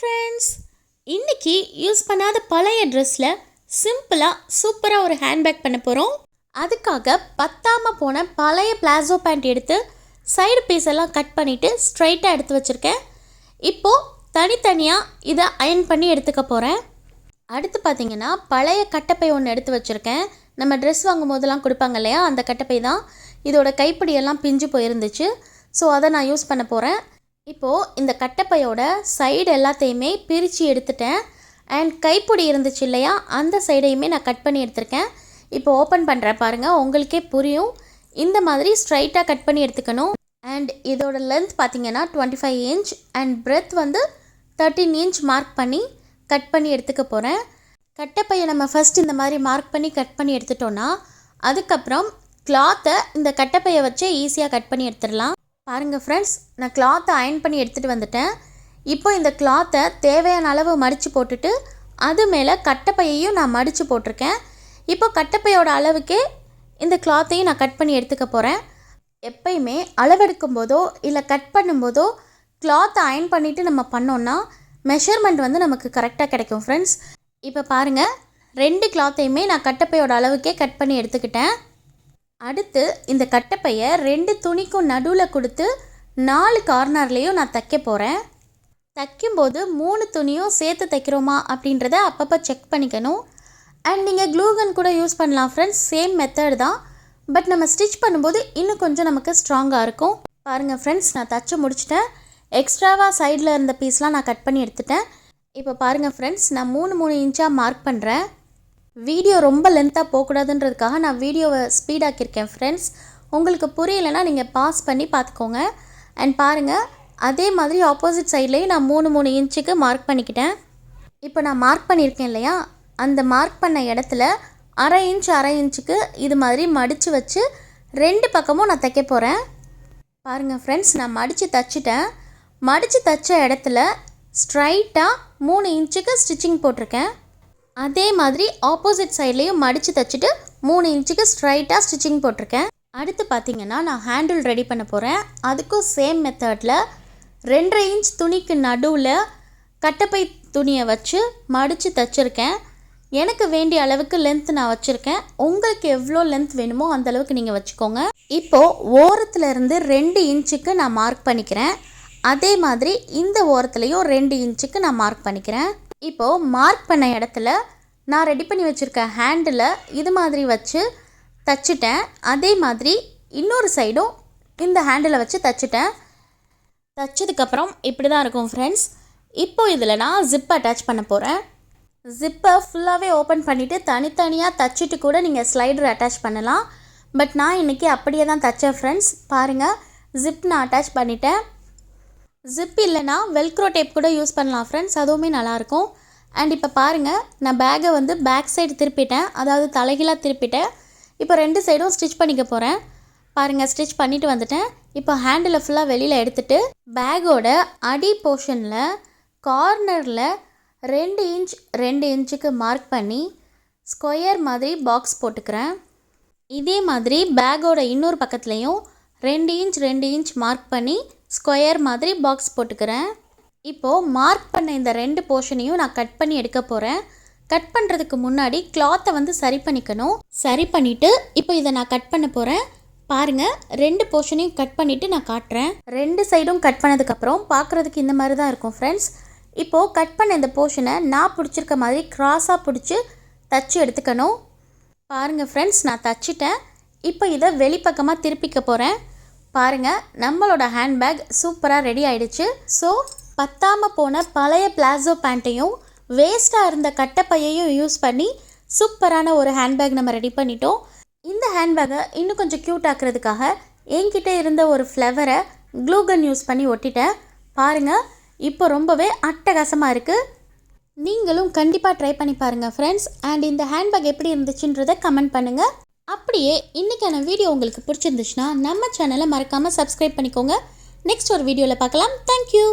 Friends இன்னைக்கு use பண்ணாத பழைய ட்ரெஸ்ஸில் சிம்பிளாக சூப்பராக ஒரு ஹேண்ட்பேக் பண்ண போகிறோம் அதுக்காக பத்தாமல் போன பழைய பிளாசோ பேண்ட் எடுத்து சைடு பீஸ் எல்லாம் கட் பண்ணிவிட்டு ஸ்ட்ரைட்டாக எடுத்து வச்சுருக்கேன். இப்போது தனித்தனியாக இதை அயன் பண்ணி எடுத்துக்க போகிறேன் அடுத்து பார்த்தீங்கன்னா பழைய கட்டப்பை ஒன்று எடுத்து வச்சுருக்கேன். நம்ம ட்ரெஸ் வாங்கும் போதெல்லாம் கொடுப்பாங்க இல்லையா? அந்த கட்டப்பை தான். இதோட கைப்பிடியெல்லாம் பிஞ்சு போயிருந்துச்சு. ஸோ அதை நான் யூஸ் பண்ண போகிறேன் இப்போது இந்த கட்டப்பையோட சைடு எல்லாத்தையுமே பிரித்து எடுத்துட்டேன். அண்ட் கைப்பிடி இருந்துச்சு இல்லையா? அந்த சைடையுமே நான் கட் பண்ணி எடுத்திருக்கேன். இப்போ ஓப்பன் பண்ணுறேன் பாருங்கள் உங்களுக்கே புரியும். இந்த மாதிரி ஸ்ட்ரைட்டாக கட் பண்ணி எடுத்துக்கணும். அண்ட் இதோட லென்த் பார்த்தீங்கன்னா twenty five inch and breadth வந்து தேர்ட்டின் இன்ச் மார்க் பண்ணி கட் பண்ணி எடுத்துக்க போகிறேன் கட்டப்பையை நம்ம ஃபர்ஸ்ட் இந்த மாதிரி மார்க் பண்ணி கட் பண்ணி எடுத்துட்டோன்னா அதுக்கப்புறம் கிளாத்தை இந்த கட்டப்பையை வச்சு ஈஸியாக கட் பண்ணி எடுத்துடலாம். பாருங்கள் ஃப்ரெண்ட்ஸ் நான் கிளாத்தை அயன் பண்ணி எடுத்துகிட்டு வந்துட்டேன். இப்போ இந்த கிளாத்தை தேவையான அளவு மடித்து போட்டுட்டு அது மேலே கட்டப்பையையும் நான் மடித்து போட்டிருக்கேன். இப்போ கட்டப்பையோட அளவுக்கே இந்த கிளாத்தையும் நான் கட் பண்ணி எடுத்துக்க போகிறேன் எப்பயுமே அளவெடுக்கும் போதோ இல்லை கட் பண்ணும்போதோ கிளாத்தை அயன் பண்ணிவிட்டு நம்ம பண்ணோன்னா மெஷர்மெண்ட் வந்து நமக்கு கரெக்டாக கிடைக்கும் ஃப்ரெண்ட்ஸ் இப்போ பாருங்கள் ரெண்டு கிளாத்தையுமே நான் கட்டப்பையோட அளவுக்கே கட் பண்ணி எடுத்துக்கிட்டேன். அடுத்து இந்த கட்டப்பையை ரெண்டு துணிக்கும் நடுவில் கொடுத்து நாலு கார்னர்லேயும் நான் தைக்க போகிறேன் தைக்கும்போது மூணு துணியும் சேர்த்து தைக்கிறோமா அப்படின்றத அப்பப்போ செக் பண்ணிக்கணும். அண்ட் நீங்கள் க்ளூகன் கூட யூஸ் பண்ணலாம் ஃப்ரெண்ட்ஸ் சேம் மெத்தட் தான். பட் நம்ம ஸ்டிச் பண்ணும்போது இன்னும் கொஞ்சம் நமக்கு ஸ்ட்ராங்காக இருக்கும். பாருங்கள் ஃப்ரெண்ட்ஸ் நான் தச்சு முடிச்சிட்டேன். எக்ஸ்ட்ராவாக சைடில் இருந்த பீஸ்லாம் நான் கட் பண்ணி எடுத்துட்டேன். இப்போ பாருங்கள் ஃப்ரெண்ட்ஸ் நான் மூணு மூணு இன்ச்சாக மார்க் பண்ணுறேன் வீடியோ ரொம்ப லென்த்தாக போகக்கூடாதுன்றதுக்காக நான் வீடியோவை ஸ்பீடாக்கியிருக்கேன் ஃப்ரெண்ட்ஸ் உங்களுக்கு புரியலைன்னா நீங்கள் பாஸ் பண்ணி பார்த்துக்கோங்க. அண்ட் பாருங்கள் அதே மாதிரி ஆப்போசிட் சைட்லேயும் நான் மூணு மூணு இன்ச்சுக்கு மார்க் பண்ணிக்கிட்டேன். இப்போ நான் மார்க் பண்ணியிருக்கேன் இல்லையா? அந்த மார்க் பண்ண இடத்துல அரை இன்ச் அரை இன்ச்சுக்கு இது மாதிரி மடித்து வச்சு ரெண்டு பக்கமும் நான் தைக்க போகிறேன் பாருங்கள் ஃப்ரெண்ட்ஸ் நான் மடித்து தைச்சிட்டேன். மடித்து தைச்ச இடத்துல ஸ்ட்ரைட்டாக மூணு இன்ச்சுக்கு ஸ்டிச்சிங் போட்டிருக்கேன். அதே மாதிரி ஆப்போசிட் சைட்லேயும் மடித்து தைச்சிட்டு மூணு இன்ச்சுக்கு ஸ்ட்ரைட்டாக ஸ்டிச்சிங் போட்டிருக்கேன். அடுத்து பார்த்தீங்கன்னா நான் ஹேண்டில் ரெடி பண்ண போகிறேன் அதுக்கும் சேம் மெத்தடில் ரெண்டரை இன்ச் துணிக்கு நடுவில் கட்டப்பை துணியை வச்சு மடித்து தைச்சிருக்கேன். எனக்கு வேண்டிய அளவுக்கு லென்த் நான் வச்சுருக்கேன். உங்களுக்கு எவ்வளோ லென்த் வேணுமோ அந்த அளவுக்கு நீங்கள் வச்சுக்கோங்க. இப்போது ஓரத்துலேருந்து ரெண்டு இன்ச்சுக்கு நான் மார்க் பண்ணிக்கிறேன். அதே மாதிரி இந்த ஓரத்துலேயும் ரெண்டு இன்ச்சுக்கு நான் மார்க் பண்ணிக்கிறேன். இப்போது மார்க் பண்ண இடத்துல நான் ரெடி பண்ணி வச்சுருக்க ஹேண்டில் இது மாதிரி வச்சு தச்சுட்டேன். அதே மாதிரி இன்னொரு சைடும் இந்த ஹேண்டில் வச்சு தச்சுட்டேன். தச்சதுக்கப்புறம் இப்படி தான் இருக்கும் ஃப்ரெண்ட்ஸ் இப்போது இதில் நான் ஜிப் அட்டாச் பண்ண போகிறேன் ஜிப்பை ஃபுல்லாகவே ஓப்பன் பண்ணிவிட்டு தனித்தனியாக தச்சுட்டு கூட நீங்கள் ஸ்லைடர் அட்டாச் பண்ணலாம். பட் நான் இன்றைக்கி அப்படியே தான் தச்சேன் ஃப்ரெண்ட்ஸ் பாருங்கள் ஜிப் நான் அட்டாச் பண்ணிட்டேன். ஜிப் இல்லைன்னா வெல்க்ரோ டேப் கூட யூஸ் பண்ணலாம் ஃப்ரெண்ட்ஸ் அதுவுமே நல்லாயிருக்கும். அண்ட் இப்போ பாருங்கள் நான் பேக்கை வந்து பேக் சைடு திருப்பிட்டேன். அதாவது தலைகீழாக திருப்பிட்டேன். இப்போ ரெண்டு சைடும் ஸ்டிச் பண்ணிக்க போகிறேன் பாருங்கள் ஸ்டிச் பண்ணிட்டு வந்துட்டேன். இப்போ ஹேண்டில் ஃபுல்லாக வெளியில் எடுத்துகிட்டு பேக்கோட அடி போர்ஷனில் கார்னரில் ரெண்டு இன்ச் ரெண்டு இன்ச்சுக்கு மார்க் பண்ணி ஸ்கொயர் மாதிரி பாக்ஸ் போட்டுக்கிறேன். இதே மாதிரி பேக்கோட இன்னொரு பக்கத்துலேயும் ரெண்டு இன்ச் ரெண்டு இன்ச் மார்க் பண்ணி ஸ்கொயர் மாதிரி பாக்ஸ் போட்டுக்கிறேன். இப்போது மார்க் பண்ண இந்த ரெண்டு போர்ஷனையும் நான் கட் பண்ணி எடுக்க போகிறேன் கட் பண்ணுறதுக்கு முன்னாடி கிளாத்தை வந்து சரி பண்ணிக்கணும். சரி பண்ணிவிட்டு இப்போ இதை நான் கட் பண்ண போகிறேன் பாருங்கள் ரெண்டு போர்ஷனையும் கட் பண்ணிவிட்டு நான் காட்டுறேன். ரெண்டு சைடும் கட் பண்ணதுக்கப்புறம் பார்க்குறதுக்கு இந்த மாதிரி தான் இருக்கும் ஃப்ரெண்ட்ஸ் இப்போது கட் பண்ண இந்த போர்ஷனை நான் பிடிச்சிருக்க மாதிரி க்ராஸாக பிடிச்சி தச்சு எடுத்துக்கணும். பாருங்கள் ஃப்ரெண்ட்ஸ் நான் தச்சிட்டேன். இப்போ இதை வெளிப்பக்கமாக திருப்பிக்க போகிறேன் பாருங்கள் நம்மளோட ஹேண்ட்பேக் சூப்பராக ரெடி ஆயிடுச்சு. ஸோ பத்தாமல் போன பழைய பிளாசோ பேண்ட்டையும் வேஸ்ட்டாக இருந்த கட்டப்பையையும் யூஸ் பண்ணி சூப்பரான ஒரு ஹேண்ட்பேக் நம்ம ரெடி பண்ணிட்டோம். இந்த ஹேண்ட்பேக்கை இன்னும் கொஞ்சம் க்யூட் ஆக்கிறதுக்காக என்கிட்ட இருந்த ஒரு ஃப்ளவரை க்ளூகன் யூஸ் பண்ணி ஒட்டிட்டேன். பாருங்கள் இப்போ ரொம்பவே அட்டகாசமாக இருக்குது நீங்களும் கண்டிப்பாக ட்ரை பண்ணி பாருங்கள் ஃப்ரெண்ட்ஸ் அண்ட் இந்த ஹேண்ட்பேக் எப்படி இருந்துச்சுன்றதை கமெண்ட் பண்ணுங்கள் அப்படியே இன்றைக்கான வீடியோ உங்களுக்கு பிடிச்சிருந்துச்சுன்னா நம்ம சேனலை மறக்காமல் சப்ஸ்கிரைப் பண்ணிக்கோங்க. நெக்ஸ்ட் ஒரு வீடியோவில் பார்க்கலாம். தேங்க்யூ